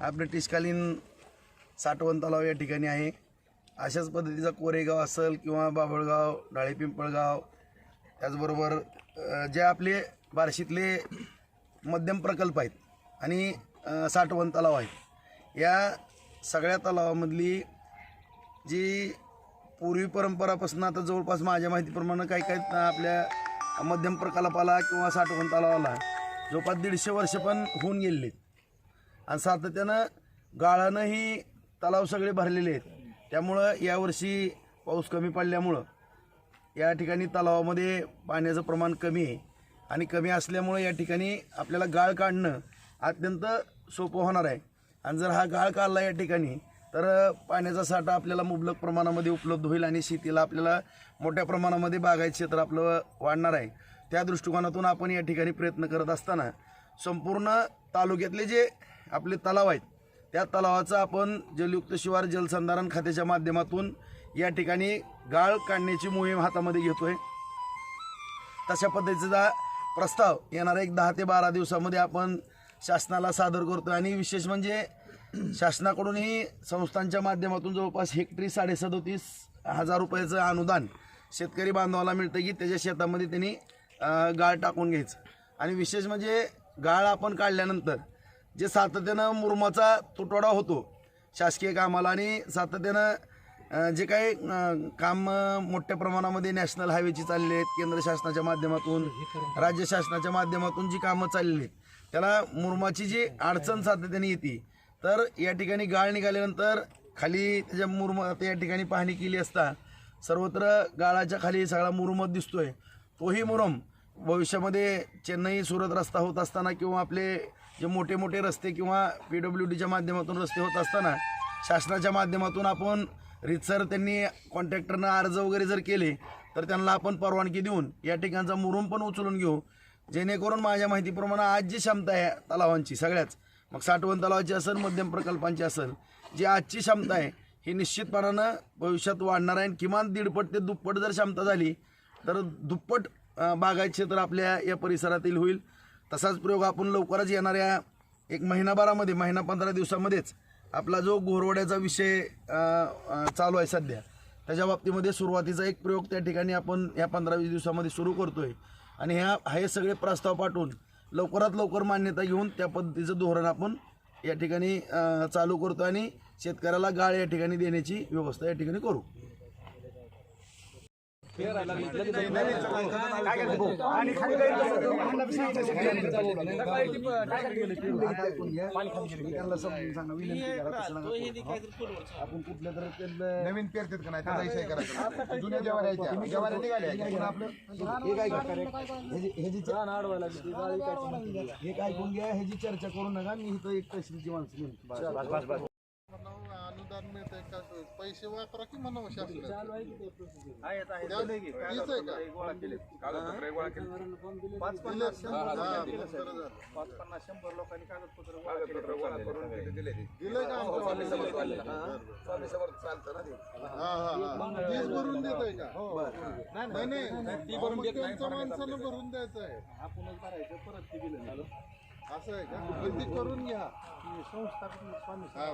हा ब्रिटिशकालीन साठवण तलाव या ठिकाणी आहे. अशाच पद्धतीचा कोरेगाव असेल किंवा बाभळगाव डाळे पिंपळगाव त्याचबरोबर जे आपले बार्शीतले मध्यम प्रकल्प आहेत आणि साठवण तलाव आहेत. या सगळ्या तलावामधली जी पूर्वी परंपरापासून आता जवळपास माझ्या माहितीप्रमाणे काही काही आपल्या मध्यम प्रकल्पाला किंवा साठवण तलावाला जवळपास दीडशे वर्ष पण होऊन गेलेली आहेत. आणि सातत्यानं गाळानंही तलाव सगळे भरलेले आहेत. त्यामुळं यावर्षी पाऊस कमी पडल्यामुळं या ठिकाणी तलावामध्ये पाण्याचं प्रमाण कमी आहे. आणि कमी असल्यामुळं या ठिकाणी आपल्याला गाळ काढणं अत्यंत सोपं होणार आहे. आणि जर हा गाळ काढला या ठिकाणी तर पाण्याचा साठा आपल्याला मुबलक प्रमाणामध्ये उपलब्ध होईल आणि शेतीला आपल्याला मोठ्या प्रमाणामध्ये बागायत क्षेत्र आपलं वाढणार आहे. त्या दृष्टिकोनातून आपण या ठिकाणी प्रयत्न करत असताना संपूर्ण तालुक्यातले जे आपले तलाव आहेत त्या तलावाचं आपण जलयुक्त शिवार जलसंधारण खात्याच्या माध्यमातून या ठिकाणी गाळ काढण्याची मोहीम हातामध्ये घेतो आहे तशा पद्धतीचा प्रस्ताव येणाऱ्या एक दहा ते बारा दिवसामध्ये आपण शासनाला सादर करतो आणि विशेष म्हणजे शासनाकडूनही संस्थांच्या माध्यमातून जवळपास हेक्टरी साडेसदोतीस हजार रुपयाचं अनुदान शेतकरी बांधवाला मिळतं की त्याच्या शेतामध्ये त्यांनी गाळ टाकून घ्यायचं. आणि विशेष म्हणजे गाळ आपण काढल्यानंतर जे सातत्यानं मुरमाचा तुटवडा होतो शासकीय कामाला आणि सातत्यानं जे काही काम मोठ्या प्रमाणामध्ये नॅशनल हायवेची चालली आहेत केंद्र शासनाच्या माध्यमातून राज्य शासनाच्या माध्यमातून जी कामं चाललेली आहेत त्याला मुरमाची जी अडचण सातत्याने येते तर या ठिकाणी गाळ निघाल्यानंतर खाली त्याच्या मुरम या ठिकाणी पाहणी केली असता सर्वत्र गाळाच्या खाली सगळा मुरुमत दिसतोय तोही मुरम भविष्यामध्ये चेन्नई सुरत रस्ता होत असताना किंवा आपले जे मोठे मोठे रस्ते किंवा पी डब्ल्यू डीच्या माध्यमातून रस्ते होत असताना शासनाच्या माध्यमातून आपण रितसर त्यांनी कॉन्ट्रॅक्टरनं अर्ज वगैरे जर केले तर त्यांना आपण परवानगी देऊन या ठिकाणचा मुरुम पण उचलून घेऊ. जेणेकरून माझ्या माहितीप्रमाणे आज जी क्षमता आहे तलावांची सगळ्याच मग साठवण तलावाची असेल मध्यम प्रकल्पांची असेल जी आजची क्षमता आहे ही निश्चितपणानं भविष्यात वाढणार आहे. आणि किमान दीडपट ते दुप्पट जर क्षमता झाली तर दुप्पट बागायत क्षेत्र आपल्या या परिसरातील होईल. तसाच प्रयोग आपण लवकरच येणाऱ्या एक महिनाभरामध्ये महिना पंधरा दिवसामध्येच आपला जो घोरवड्याचा विषय चालू आहे सध्या त्याच्या बाबतीमध्ये सुरुवातीचा एक प्रयोग त्या ठिकाणी आपण ह्या पंधरा वीस दिवसामध्ये सुरू करतो आहे आणि ह्या हे सगळे प्रस्ताव पाठवून लवकरात लवकर मान्यता घेऊन त्या पद्धतीचं धोरण आपण या ठिकाणी चालू करतो आणि शेतकऱ्याला गाळ या ठिकाणी देण्याची व्यवस्था या ठिकाणी करू. आपण कुठल्या तर नवीन पेरतात का नाही त्याचा विषय करायचा जुन्या जेव्हा आहेत जेव्हा निघाल्या आपलं हे काय ह्याची- हे काय ऐकून घ्या ह्याची चर्चा करू नका मी इथं एक तहसीलची माणसं अनुदान मिळतंय का? पैसे वापरा की म्हणावं शासनाचं हीच आहे का? दिले असेल. हा, बरं झालं. दिलंय का? आमच्या हा, हा, हा. तीच भरून देतोय का? नाही नाही. ती भरून त्यांचं माणसानं भरून द्यायचं आहे आपणच भरायचं परत ती दिलं. असं आहे का? पण ती करून घ्या. हा